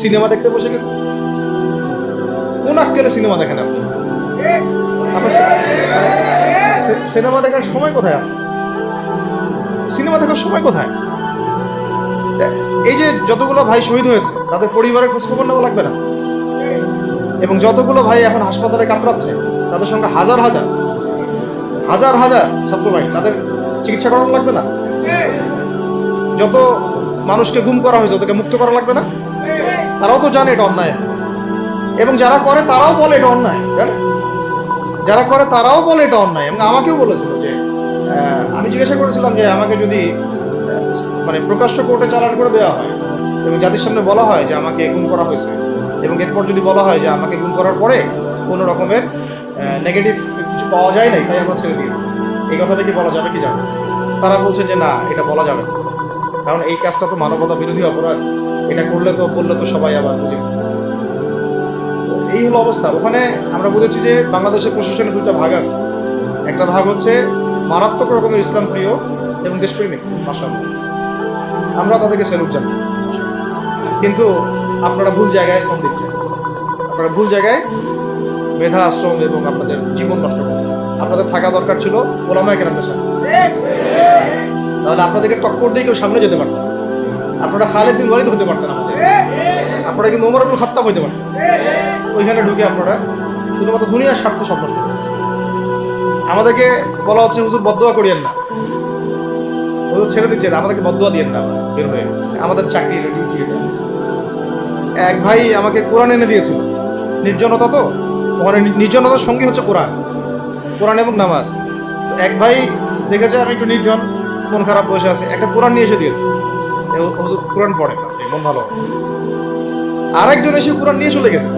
Cinema দেখতে বসে গেছে। কোন সিনেমা দেখেন আপনি আপনার সিনেমা দেখার সময় কোথায়? সিনেমা দেখার সময় কোথায়? এই যে যতগুলো ভাই শহীদ হয়েছে, তাদের পরিবারের খোঁজখবর নেওয়া লাগবে না। এবং যতগুলো ভাই এখন হাসপাতালে কাতরাচ্ছে, তাদের সঙ্গে হাজার হাজার হাজার হাজার ছাত্র ভাই তাদের চিকিৎসা করানো লাগবে না? যত মানুষকে গুম করা হয়েছে, ওদেরকে মুক্ত করা লাগবে না? তারাও তো জানে এটা অন্যায়। এবং যারা করে, তারাও বলে এটা অন্যায় যারা করে, তারাও বলে এটা অন্যায়। এবং আমাকেও বলেছিল যে আমি জিজ্ঞাসা করেছিলাম যে, আমাকে যদি মানে প্রকাশ্য কোর্টে চালান করে দেওয়া হয়, এবং জাতির সামনে বলা হয় যে, আমাকে গুম করা হয়েছে, এবং এরপর যদি বলা হয় যে, আমাকে গুম করার পরে কোনো রকমের নেগেটিভ কিছু পাওয়া যায় নাই, তাই আমরা ছেড়ে দিয়েছি। এই কথাটা কি বলা যাবে, কি যাবে তারা বলছে যে, না, এটা বলা যাবে না। কারণ এই কাজটা তো মানবতা বিরোধী অপরাধ। এটা করলে তো বললে তো সবাই আবার বুঝে। এই হলো অবস্থা। ওখানে আমরা বুঝেছি যে বাংলাদেশের প্রশাসনে দুটা ভাগ আছে। একটা ভাগ হচ্ছে মারাত্মক রকমের ইসলাম প্রিয় এবং দেশপ্রেমিক মাসাল আমরা তাদেরকে স্যালুট জানি কিন্তু আপনারা ভুল জায়গায় শ্রম দিচ্ছেন। আপনারা ভুল জায়গায় মেধা, আশ্রম এবং আপনাদের জীবন নষ্ট করতেছেন। আপনাদের থাকা দরকার ছিল ওলামায় কেরামদের সাথে। তাহলে আপনাদেরকে টক্কর দিয়ে কেউ সামনে যেতে পারতেন না। আপনারা খালেদ বিন ওয়ালিদ হতে পারতেন আমাদের। আপনারা কিন্তু ওমর আব্দুল খাত্তাব হইতে পারতেন। ওইখানে ঢুকে আপনারা শুধুমাত্র দুনিয়ার স্বার্থ সব করেছেন। আমাদেরকে বলা হচ্ছে, হুজুর বদোয়া করিয়েন না। হুজুর ছেড়ে দিচ্ছেন আমাদেরকে বদোয়া দিয়েন না বের হয়ে। আমাদের চাকরি ডিউটি এটা এক ভাই আমাকে কোরআন এনে দিয়েছিল। নির্জনতা তো? ওখানে নির্জনতার সঙ্গী হচ্ছে কোরআন। কোরআন এবং নামাজ। এক ভাই দেখেছে আমি একটু নির্জন। মন খারাপ বসে আছে। একটা কোরআন নিয়ে এসে দিয়েছে। কোরআন পড়ে মন ভালো আরেকজন এসে কোরআন নিয়ে চলে গেছে।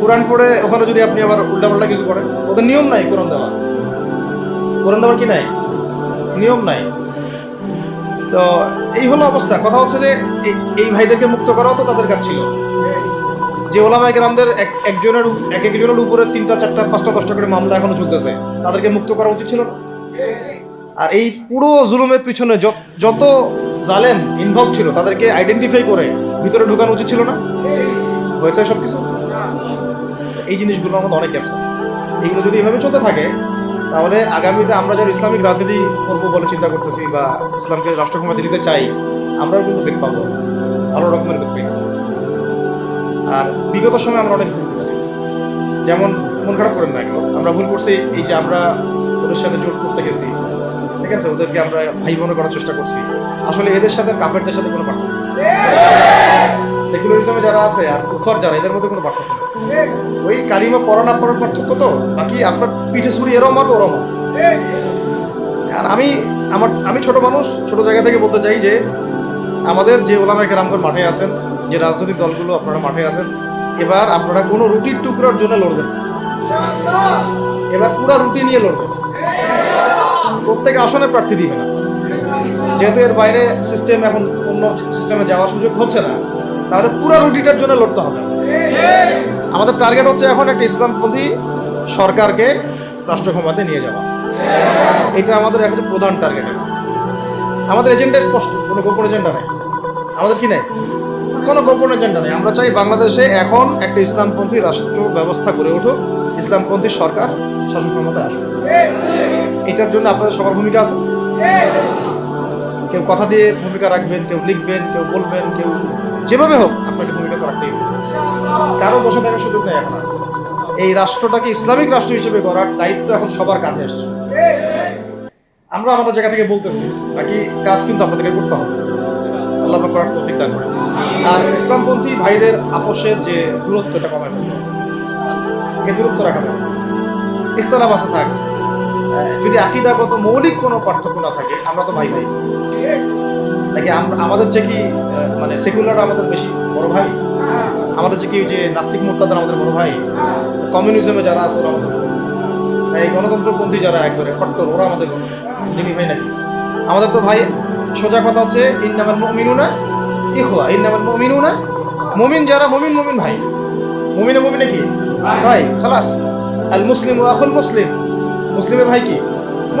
কোরআন পড়ে, ওখানে যদি আপনি আবার উল্টাপাল্টা কিছু করেন ওদের নিয়ম নাই কোরআন দেওয়া কোরআন দেওয়ার কি নাই? নিয়ম নাই। তো এই হলো অবস্থা। কথা হচ্ছে যে, এই- ভাইদেরকে মুক্ত করাও তো তাদের কাজ ছিল। যে ওলামায় গ্রামদের এক, একজনের এক একজনের উপরে তিনটা, চারটা, পাঁচটা, দশটা করে মামলা এখনও চলতেছে, তাদেরকে মুক্ত করা উচিত ছিল না? আর এই পুরো জুলুমের পিছনে যত- জালেম ইনভলভ ছিল, তাদেরকে আইডেন্টিফাই করে ভিতরে ঢুকানো উচিত ছিল না? হয়েছে সব কিছু এই জিনিসগুলোর আমাদের অনেক গ্যাপস আছে। এইগুলো যদি এভাবে চলতে থাকে, তাহলে আগামীতে আমরা যারা ইসলামিক রাজনীতি করব বলে চিন্তা করতেছি বা ইসলামকে রাষ্ট্র ক্ষমতা দিতে চাই, আমরাও কিন্তু বেগ পাবো। ভালো রকমের বেগ পাই আর বিগত সময় আমরা অনেক ভুল করছি। যেমন, মন খারাপ করেন না এগুলো আমরা ভুল করছি এই যে আমরা ওদের সাথে জোট করতে গেছি। ঠিক আছে? ওদেরকে আমরা ভাই বোনে করার চেষ্টা করছি। আসলে এদের সাথে কাফেরদের সাথে কোনো পার্থক্য সেকুলারিজমে যারা আছে আর কুফার যারা, এদের মধ্যে কোনো পার্থক্য ওই কালিমা পড়া না পড়ার পার্থক্য তো? বাকি আপনার পিঠে ছুরি এরও মারবো ওরও আর আমি, আমার, আমি ছোট মানুষ, ছোট জায়গা থেকে বলতে চাই যে, আমাদের যে ওলামাকে রামগড় মাঠে আছেন, যে রাজনৈতিক দলগুলো আপনারা মাঠে আছেন, এবার আপনারা কোনো রুটির টুকরোর জন্য লড়বেন এবার পুরা রুটি নিয়ে লড়বেন প্রত্যেক আসনে প্রার্থী দিবে না। যেহেতু এর বাইরে সিস্টেম এখন অন্য সিস্টেমে যাওয়ার সুযোগ হচ্ছে না, তাহলে পুরো রুটিটার জন্য লড়তে হবে। আমাদের টার্গেট হচ্ছে এখন একটা ইসলামপন্থী সরকারকে রাষ্ট্র ক্ষমতায় নিয়ে যাওয়া। এটা আমাদের এখন প্রধান টার্গেট আমাদের এজেন্ডা স্পষ্ট, কোনো গোপন এজেন্ডা নেই। আমাদের কি নেই? কোনো গোপন এজেন্ডা নেই। আমরা চাই বাংলাদেশে এখন একটা ইসলামপন্থী রাষ্ট্র ব্যবস্থা গড়ে উঠুক। ইসলামপন্থী সরকার শাসন ক্ষমতায় আসুক। এটার জন্য আপনাদের সবার ভূমিকা আছে। কেউ কথা দিয়ে ভূমিকা রাখবেন, কেউ লিখবেন, কেউ বলবেন, কেউ যেভাবে হোক আপনাকে ভূমিকা রাখতেই হবে। কারও বসে থাকার সুযোগ নেই এখন। এই রাষ্ট্রটাকে ইসলামিক রাষ্ট্র হিসেবে গড়ার দায়িত্ব এখন সবার কাঁধে আসছে। আমরা আমাদের জায়গা থেকে বলতেছি, বাকি কাজ কিন্তু আপনাদেরকে করতে হবে। আল্লাহ করার তৌফিক দান করে আর ইসলামপন্থী ভাইদের আপোষের যে দূরত্ব এটা কমায় হবে দূরত্ব রাখা যাবে ইখতলাফ আছে, থাক। যদি আকিদাগত মৌলিক কোনো পার্থক্য না থাকে, আমরা তো ভাই ভাই নাকি আমাদের যে কি মানে সেকুলার আমাদের বেশি বড় ভাই? আমাদের যে কি যে নাস্তিক মোর্তাদের আমাদের বড় ভাই? কমিউনিজমে যারা আছে ওরা আমাদের এই গণতন্ত্রপন্থী যারা একবারে কট্টর, ওরা আমাদের দিনী ভাই নাকি? আমাদের তো ভাই, সোজা কথা হচ্ছে, ইন্নামাল মুমিনুনা ইখওয়া। ইন্নামাল মুমিনুনা মমিন যারা, মমিন মমিন ভাই। মুমিনে মুমিনে কি ভাই, খালাস। আল মুসলিম আখুল মুসলিম। মুসলিমের ভাই কি?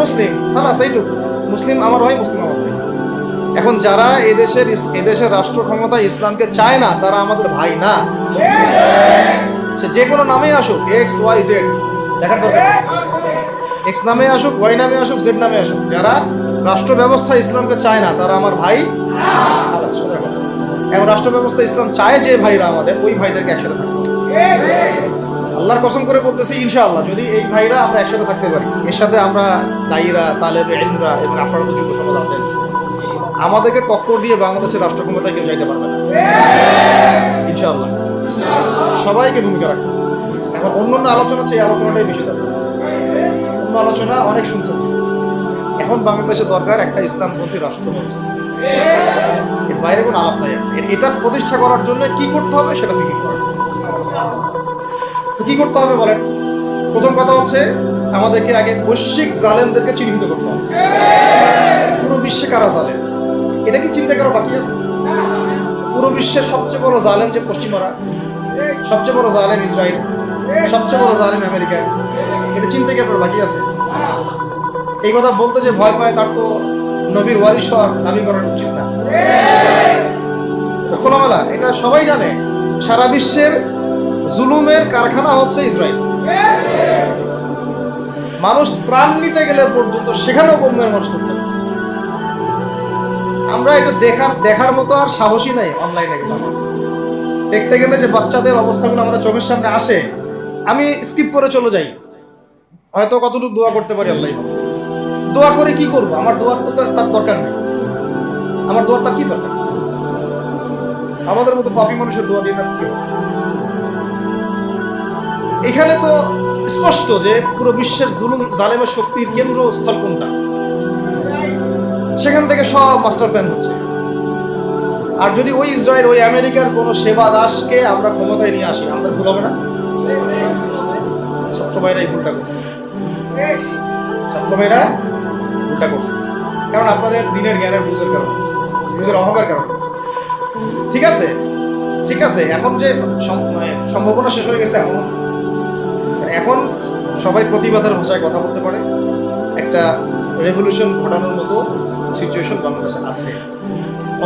মুসলিম। খালাস, এইটুকু। মুসলিম আমার ভাই, মুসলিম আমার ভাই। এখন যারা এদেশের এদেশের রাষ্ট্র ক্ষমতা ইসলামকে চায় না, তারা আমাদের ভাই না। সে যে কোনো নামে আসুক, এক্স, ওয়াই, জেড। দেখার দরকার এক্স নামে আসুক, ওয়াই নামে আসুক, জেড নামে আসুক। যারা রাষ্ট্র ব্যবস্থা ইসলামকে চায় না, তারা আমার ভাই এখন রাষ্ট্র ব্যবস্থা ইসলাম চায় যে ভাইরা আমাদের, ওই ভাইদেরকে একসাথে। আল্লাহর কসম করে বলতেছি, ইনশাআল্লাহ, যদি এই ভাইরা আমরা একসাথে থাকতে পারি, এর সাথে আমরা দায়ীরা, তালেবে ইলমরা এবং আপনারা তো যুব সমাজ আছেন, আমাদেরকে টক্কর দিয়ে বাংলাদেশের রাষ্ট্র ক্ষমতায় কেউ যাইতে পারবে ইনশাআল্লাহ। সবাইকে ভূমিকা রাখতে। এখন অন্য অন্য আলোচনা এই আলোচনাটাই বেশি দরকার। অন্য আলোচনা অনেক শুনছেন। এখন বাংলাদেশে দরকার একটা ইসলামপন্থী রাষ্ট্র ব্যবস্থা এর বাইরে কোনো আলাপ নাই। এটা প্রতিষ্ঠা করার জন্য কি করতে হবে সেটা ফিকির করা। তো কি করতে হবে বলেন? প্রথম কথা হচ্ছে আমাদেরকে আগে বৈশ্বিক জালেমদেরকে চিহ্নিত করতে হবে। পুরো বিশ্বে কারা জালেম? এটা কি চিন্তা করা বাকি আছে? পুরো বিশ্বের সবচেয়ে বড় জালেম যে পশ্চিমারা, সবচেয়ে বড় জালেম ইসরায়েল, সবচেয়ে বড় জালেম আমেরিকা, এটা চিন্তা কি আপনার বাকি আছে? এই কথা বলতে যে ভয় পায় তার তো নবীর ওয়ারিশ হওয়ার দাবি করার উচিত না। খোলামেলা, এটা সবাই জানে, সারা বিশ্বের জুলুমের কারখানা হচ্ছে ইসরায়েল। মানুষ ত্রাণ নিতে গেলে পর্যন্ত সেখানেও কমের মানুষ করতে পারছে আমরা এটা দেখার দেখার মতো আর সাহসী নাই অনলাইনে গেলে। দেখতে গেলে যে বাচ্চাদের অবস্থাগুলো আমরা চোখের সামনে আসে, আমি স্কিপ করে চলে যাই। হয়তো কতটুকু দোয়া করতে পারি আল্লাহ। দোয়া করে কি করব? আমার দোয়ার তো তার দরকার নেই। আমার দোয়ার তার কি দরকার আমাদের মতো পাপি মানুষের দোয়া দিয়ে তার কি হবে? এখানে তো স্পষ্ট যে পুরো বিশ্বের জুলুম, জালেমের শক্তির কেন্দ্র স্থল কোনটা? সেখান থেকে সব মাস্টার প্ল্যান হচ্ছে। আর যদি ওই ইসরায়েল, ওই আমেরিকার কোনো সেবা দাসকে আমরা ক্ষমতায় নিয়ে আসি আমাদের ভুল হবে না? ছাত্র ভাইরা এই ভুলটা করছে। ছাত্র ভাইরা ভুলটা করছে। কারণ আপনাদের দিনের জ্ঞানের বুঝের কারণে। বুঝের অভাবের কারণে হচ্ছে। ঠিক আছে? ঠিক আছে, এখন যে মানে সম্ভাবনা শেষ হয়ে গেছে এখন এখন সবাই প্রতিবাদের ভাষায় কথা বলতে পারে। একটা রেভলিউশন ঘটানোর মতো সিচুয়েশন বাংলাদেশে আছে।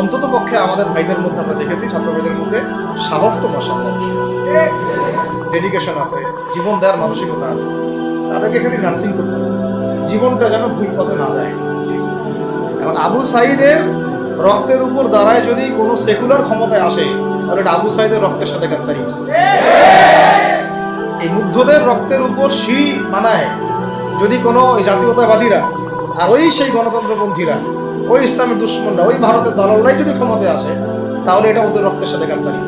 অন্তত পক্ষে আমাদের ভাইদের মধ্যে আমরা দেখেছি ছাত্র ভাইদের মধ্যে সাহস তো অবশ্যই আছে। ডেডিকেশন আছে, জীবন দেওয়ার মানসিকতা আছে। তাদেরকে খালি নার্সিং করতে হবে। জীবনটা যেন ভুল পথে না যায়। এখন আবু সাইদের রক্তের উপর দাঁড়ায় যদি কোনো সেকুলার ক্ষমতায় আসে, তাহলে আবু সাইদের রক্তের সাথে গাদ্দারি হচ্ছে। এই মুগ্ধদের রক্তের উপর সিঁড়ি বানায় যদি কোনো জাতীয়তাবাদীরা, আর ওই সেই গণতন্ত্রপন্থীরা ওই ইসলামের দুশ্মনরা, ওই ভারতের দলালরাই যদি ক্ষমতায় আসে, তাহলে এটা ওদের রক্তের সাথে গাদ্দারি।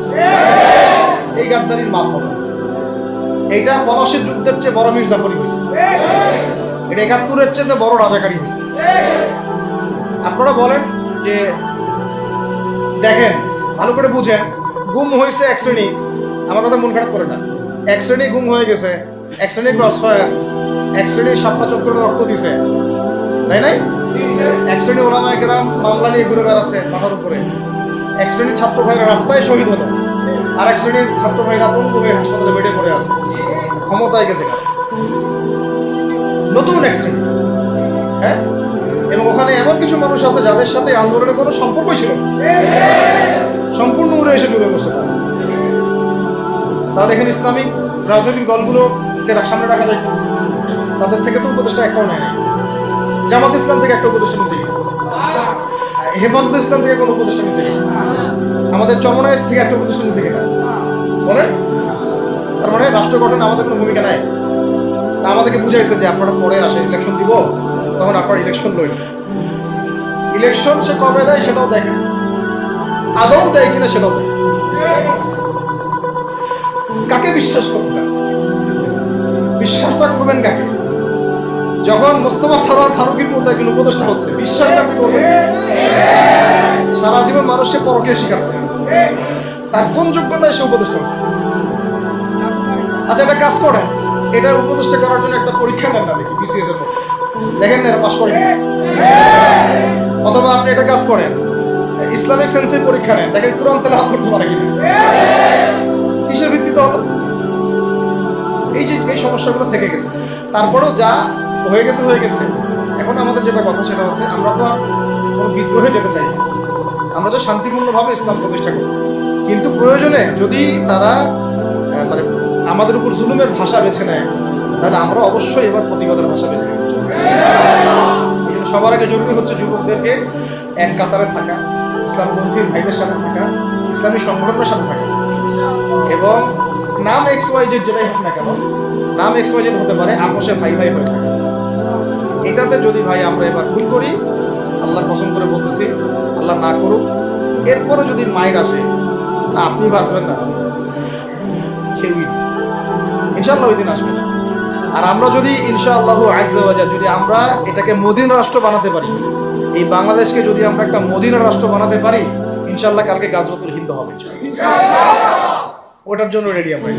এই গাদ্দারির মাফ হবে। এইটা পলাশের যুদ্ধের চেয়ে বড় মির্জাফরি হয়েছে এটা একাত্তরের চেয়ে বড় রাজাকারী হয়েছে আপনারা বলেন যে, দেখেন, ভালো করে বুঝেন, গুম হয়েছে এক শ্রেণি আমার কথা মন খারাপ করে না এক শ্রেণি গুম হয়ে গেছে। এক শ্রেণি ক্রস ফায়ার এক শ্রেণি সাপলা চক্র রক্ত দিছে। তাই নাই? এক শ্রেণি ওলামায় গ্রাম মামলা নিয়ে ঘুরে বেড়াচ্ছে মাথার উপরে। এক শ্রেণির ছাত্র ভাইরা রাস্তায় শহীদ হলো। আর এক শ্রেণির ছাত্র ভাইরা বন্ধু হয়ে হাসপাতালে বেডে পড়ে আছে। ক্ষমতায় গেছে নতুন এক শ্রেণি হ্যাঁ? এবং ওখানে এমন কিছু মানুষ আছে যাদের সাথে আন্দোলনের কোনো সম্পর্কই ছিল সম্পূর্ণ উড়ে এসে জুড়ে বসে তারা। তাহলে এখানে ইসলামিক রাজনৈতিক দলগুলোকে সামনে রাখা যায় তাদের থেকে তো উপদেষ্টা একটাও নেয় জামাত ইসলাম থেকে একটা উপদেষ্টা মিশে হেফাজত ইসলাম থেকে কোনো উপদেষ্টা মিশে আমাদের চরমনায় থেকে একটা উপদেষ্টা মিশে গেল বলেন? তার মানে রাষ্ট্র গঠনে আমাদের কোনো ভূমিকা নাই। আমাদেরকে বুঝাইছে যে আপনারা পরে আসে ইলেকশন দিব, তখন আপনার ইলেকশন লইল ইলেকশন সে কবে দেয় সেটাও দেখে আদৌ দেয় কিনা সেটাও দেখে কাকে বিশ্বাস করবেন? বিশ্বাসটা করবেন কাকে? যখন মোস্তফা সারোয়ার ফারুকের মতো একজন উপদেষ্টা হচ্ছে, বিশ্বাসটা করবেন সারা জীবন মানুষকে পরকে শিখাচ্ছে। তার কোন যোগ্যতায় সে উপদেষ্টা হচ্ছে? আচ্ছা একটা কাজ করেন। এটার উপদেষ্টা করার জন্য একটা পরীক্ষা নেন না দেখি বিসিএস এর মধ্যে। দেখেন না পাস করেন। অথবা আপনি একটা কাজ করেন। ইসলামিক সেন্সের পরীক্ষা নেন। দেখেন, কোরআন তেলে হাত করতে পারে কিনা। কিসের ভিত্তিতে হলো এই যে, এই সমস্যাগুলো থেকে গেছে। তারপরেও যা হয়ে গেছে হয়ে গেছে। এখন আমাদের যেটা কথা সেটা হচ্ছে, আমরা তো কোনো বিদ্রোহে যেতে চাই আমরা তো শান্তিপূর্ণভাবে ইসলাম প্রতিষ্ঠা করি কিন্তু প্রয়োজনে যদি তারা মানে আমাদের উপর জুলুমের ভাষা বেছে নেয়, তাহলে আমরা অবশ্যই এবার প্রতিবাদের ভাষা বেছে নেব। সবার আগে জরুরি হচ্ছে যুবকদেরকে এক কাতারে থাকা, ইসলামপন্থী ভাইদের সাথে থাকা, ইসলামী সংগঠনের সাথে থাকা। এবং নাম এক্স ওয়াই জেড যেটাই হোক না কেন, নাম এক্স ওয়াই জেড হতে পারে, আপোষে ভাই ভাই হয়ে থাকে এটাতে যদি ভাই আমরা এবার ভুল করি, আল্লাহর পছন্দ করে বলতেছি, আল্লাহ না করুক, এরপরে যদি মায়ের আসে, না আপনি বাঁচবেন না। ইনশাআল্লাহ ওই দিন আসবে আর আমরা যদি, ইনশাআল্লাহ আজাল যদি আমরা এটাকে মদিনা রাষ্ট্র বানাতে পারি, এই বাংলাদেশকে যদি আমরা একটা মদিনা রাষ্ট্র বানাতে পারি, ইনশাআল্লাহ কালকে গাজবাতুল হিন্দ হবে, ইনশাআল্লাহ। ওটার জন্য রেডি আমরা।